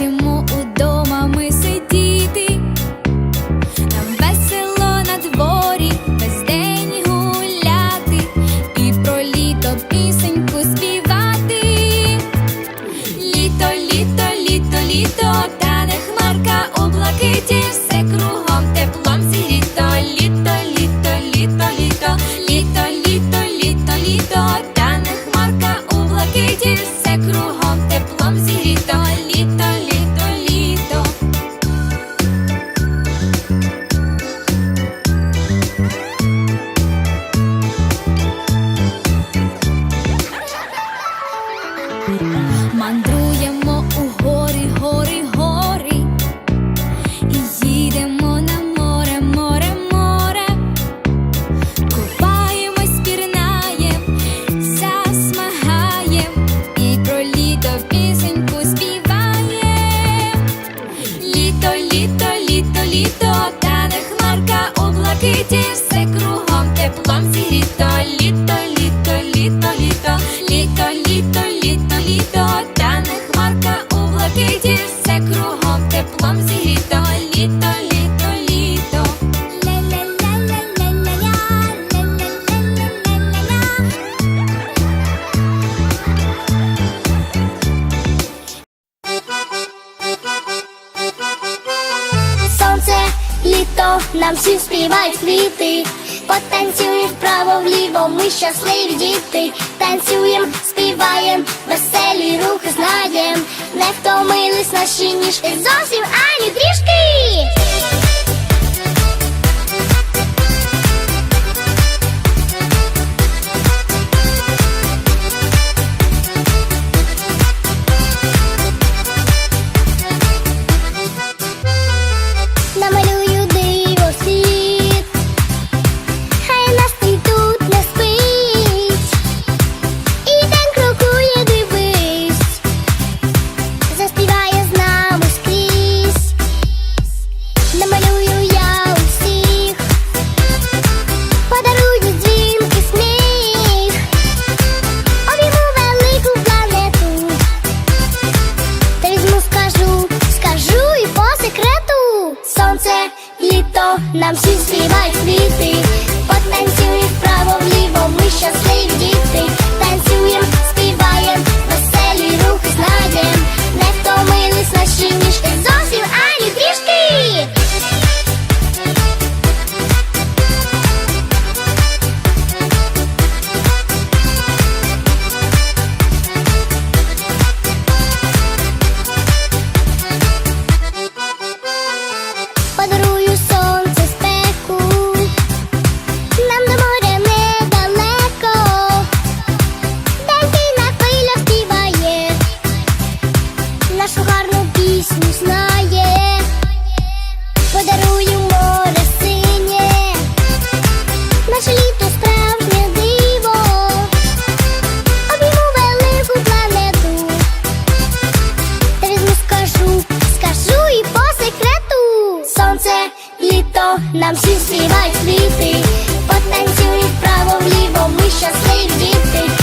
último нам всі співають квіти, потанцюєм вправо вліво, ми щасливі діти, танцюєм, співаєм, веселі рухи знаєм, не втомились наші ніжки, зовсім ані трішки. сонце, літо нам всі співають квіти, потанцюй вправо вліво, ми щасливі діти. нам всі співають світи, потанцюють вправо-вліво, ми щасливі діти.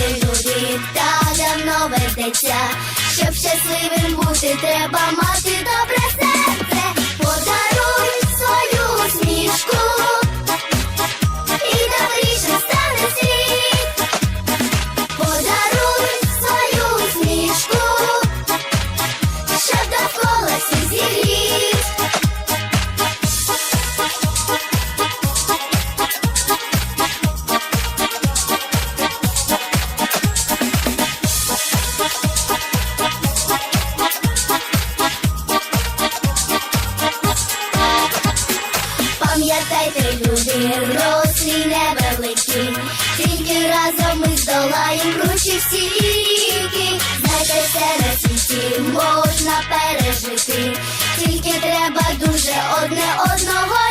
юрі та давно ведеться, щоб щасливим бути, треба мати добре. чисті ріки, знайде себе світі можна пережити, тільки треба дуже одне одного.